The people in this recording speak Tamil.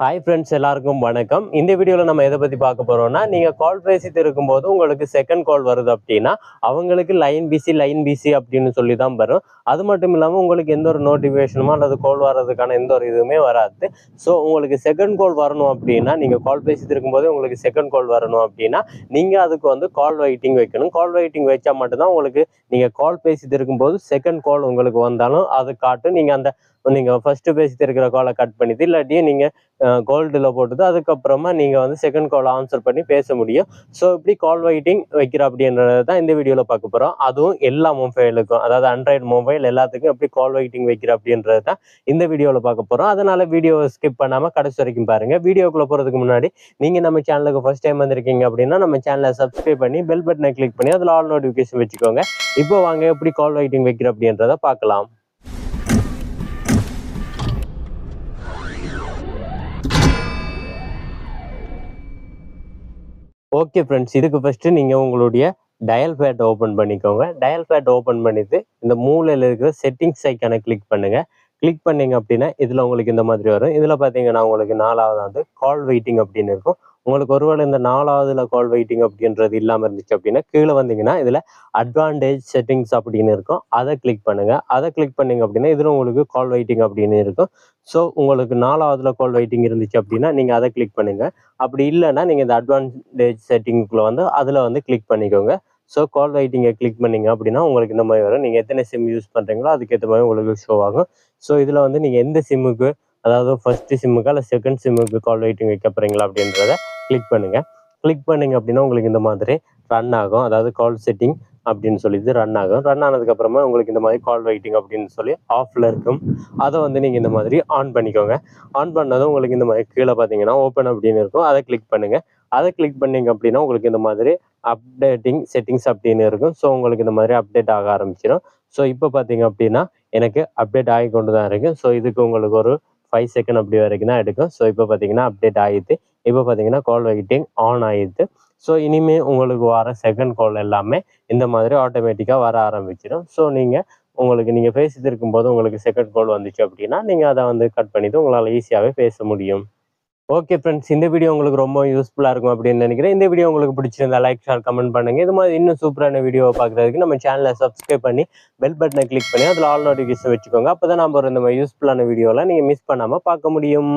ஹாய் ஃப்ரெண்ட்ஸ் எல்லாருக்கும் வணக்கம். இந்த வீடியோவில் நம்ம எதை பற்றி பார்க்க போகிறோம்னா நீங்கள் கால் பேசிட்டு இருக்கும்போது உங்களுக்கு செகண்ட் கால் வருது அப்படின்னா அவங்களுக்கு லைன் பிசி லைன் பிசி அப்படின்னு சொல்லி தான் வரும். அது மட்டும் இல்லாமல் உங்களுக்கு எந்த ஒரு நோட்டிஃபிகேஷனுமோ அல்லது கால் வர்றதுக்கான எந்த ஒரு இதுவுமே வராது. ஸோ உங்களுக்கு செகண்ட் கால் வரணும் அப்படின்னா நீங்கள் கால் பேசிட்டு இருக்கும்போது உங்களுக்கு செகண்ட் கால் வரணும் அப்படின்னா நீங்கள் அதுக்கு வந்து கால் வெயிட்டிங் வைக்கணும். கால் வெயிட்டிங் வச்சா மட்டும்தான் உங்களுக்கு நீங்கள் கால் பேசிட்டு இருக்கும்போது செகண்ட் கால் உங்களுக்கு வந்தாலும் அது காட்டும். நீங்கள் அந்த நீங்கள் ஃபர்ஸ்ட்டு பேசிட்டு இருக்கிற காலை கட் பண்ணிட்டு இல்லாட்டியும் நீங்கள் கோல்டில் போட்டுட்டு அதுக்கப்புறமா நீங்கள் வந்து செகண்ட் கால் ஆன்சர் பண்ணி பேச முடியும். ஸோ இப்படி கால் வெயிட்டிங் வைக்கிற அப்படின்றது தான் இந்த வீடியோவில் பார்க்க போகிறோம் அதுவும் எல்லா மொபைலுக்கும் அதாவது ஆண்ட்ராய்டு மொபைல் எல்லாத்துக்கும் எப்படி கால் வெயிட்டிங் வைக்கிற அப்படின்றது தான் இந்த வீடியோவில் பார்க்க போகிறோம் அதனால் வீடியோவை ஸ்கிப் பண்ணாமல் கடைசி வரைக்கும் பாருங்கள் வீடியோக்குள்ளே போகிறதுக்கு முன்னாடி நீங்கள் நம்ம சேனலுக்கு ஃபர்ஸ்ட் டைம் வந்திருக்கீங்க அப்படின்னா நம்ம சேனலை சப்ஸ்கிரைப் பண்ணி பெல் பட்டனை கிளிக் பண்ணி அதில் ஆல் நோட்டிஃபிகேஷன் வச்சுக்கோங்க. இப்போ வாங்க எப்படி கால் வெயிட்டிங் வைக்கிற அப்படின்றத பார்க்கலாம். ஓகே ஃப்ரெண்ட்ஸ் இதுக்கு ஃபஸ்ட்டு நீங்கள் உங்களுடைய டயல் பேட் ஓப்பன் பண்ணிக்கோங்க. டயல் பேட் ஓப்பன் பண்ணிவிட்டு இந்த மூலையில் இருக்கிற செட்டிங்ஸ் ஐக்கானை கிளிக் பண்ணுங்கள் கிளிக் பண்ணீங்க அப்படின்னா இதில் உங்களுக்கு இந்த மாதிரி வரும். இதில் பார்த்தீங்கன்னா உங்களுக்கு நாலாவது வந்து கால் வெயிட்டிங் அப்படின்னு இருக்கும். உங்களுக்கு ஒருவேளை இந்த நாலாவதுல கால் வெயிட்டிங் அப்படின்றது இல்லாமல் இருந்துச்சு அப்படின்னா கீழே வந்தீங்கன்னா இதில் அட்வான்டேஜ் செட்டிங்ஸ் அப்படின்னு இருக்கும். அதை கிளிக் பண்ணுங்க. அதை கிளிக் பண்ணீங்க அப்படின்னா இதில் உங்களுக்கு கால் வெயிட்டிங் அப்படின்னு இருக்கும். ஸோ உங்களுக்கு நாலாவதுல கால் வெயிட்டிங் இருந்துச்சு அப்படின்னா நீங்கள் அதை கிளிக் பண்ணுங்க. அப்படி இல்லைன்னா நீங்கள் இந்த அட்வான்டேஜ் செட்டிங்குள்ளே வந்து அதில் வந்து கிளிக் பண்ணிக்கோங்க. ஸோ கால் வெயிட்டிங்கை கிளிக் பண்ணீங்க அப்படின்னா உங்களுக்கு இந்த மாதிரி வரும். நீங்கள் எத்தனை சிம் யூஸ் பண்ணுறீங்களோ அதுக்கேற்ற மாதிரி உங்களுக்கு ஷோ ஆகும். ஸோ இதில் வந்து நீங்கள் எந்த சிம்முக்கு அதாவது ஃபர்ஸ்ட் சிம்முக்கு இல்லை செகண்ட் சிம்முக்கு கால் வெயிட்டிங் வைக்க போகிறீங்களா அப்படின்றத கிளிக் பண்ணுங்க. கிளிக் பண்ணுங்க அப்படின்னா உங்களுக்கு இந்த மாதிரி ரன் ஆகும். அதாவது கால் செட்டிங் அப்படின்னு சொல்லிட்டு ரன் ஆகும். ரன் ஆனதுக்கப்புறமா உங்களுக்கு இந்த மாதிரி கால் வெயிட்டிங் அப்படின்னு சொல்லி ஆஃபில் இருக்கும். அதை வந்து நீங்கள் இந்த மாதிரி ஆன் பண்ணிக்கோங்க. ஆன் பண்ணதும் உங்களுக்கு இந்த மாதிரி கீழே பார்த்தீங்கன்னா ஓப்பன் அப்படின்னு இருக்கும். அதை கிளிக் பண்ணுங்கள் அதை கிளிக் பண்ணீங்க அப்படின்னா உங்களுக்கு இந்த மாதிரி அப்டேட்டிங் செட்டிங்ஸ் அப்படின்னு இருக்கும். ஸோ உங்களுக்கு இந்த மாதிரி அப்டேட் ஆக ஆரம்பிச்சிடும் ஸோ இப்போ பார்த்தீங்க அப்படின்னா எனக்கு அப்டேட் ஆகி கொண்டு தான் இருக்குது ஸோ இதுக்கு உங்களுக்கு ஒரு ஃபைவ் செகண்ட் அப்படி வரைக்கும் தான் எடுக்கும். ஸோ இப்போ பார்த்தீங்கன்னா அப்டேட் ஆகிட்டு இப்போ பார்த்தீங்கன்னா கால் வெயிட்டிங் ஆன் ஆகிடுது ஸோ இனிமே உங்களுக்கு வர செகண்ட் கால் எல்லாமே இந்த மாதிரி ஆட்டோமேட்டிக்காக வர ஆரம்பிச்சிடும். ஸோ நீங்கள் உங்களுக்கு நீங்கள் பேசிட்டு இருக்கும்போது உங்களுக்கு செகண்ட் கால் வந்துச்சு அப்படின்னா நீங்கள் அதை வந்து கட் பண்ணிவிட்டு உங்களால் ஈஸியாகவே பேச முடியும். ஓகே ஃப்ரெண்ட்ஸ் இந்த வீடியோ உங்களுக்கு ரொம்ப யூஸ்ஃபுல்லாக இருக்கும் அப்படின்னு நினைக்கிறேன். இந்த வீடியோ உங்களுக்கு பிடிச்சிருந்தா லைக் ஷேர் கமெண்ட் பண்ணுங்க. இது மாதிரி இன்னும் சூப்பரான வீடியோவை பார்க்குறதுக்கு நம்ம சேனலை சப்ஸ்கிரைப் பண்ணி பெல் பட்டனை கிளிக் பண்ணி அதில் ஆல் நோட்டிஃபிகேஷன் வச்சுக்கோங்க. அப்போ தான் நம்ம ஒரு இந்த மாதிரி யூஸ்ஃபுல்லான வீடியோலாம் நீங்கள் மிஸ் பண்ணாமல் பார்க்க முடியும்.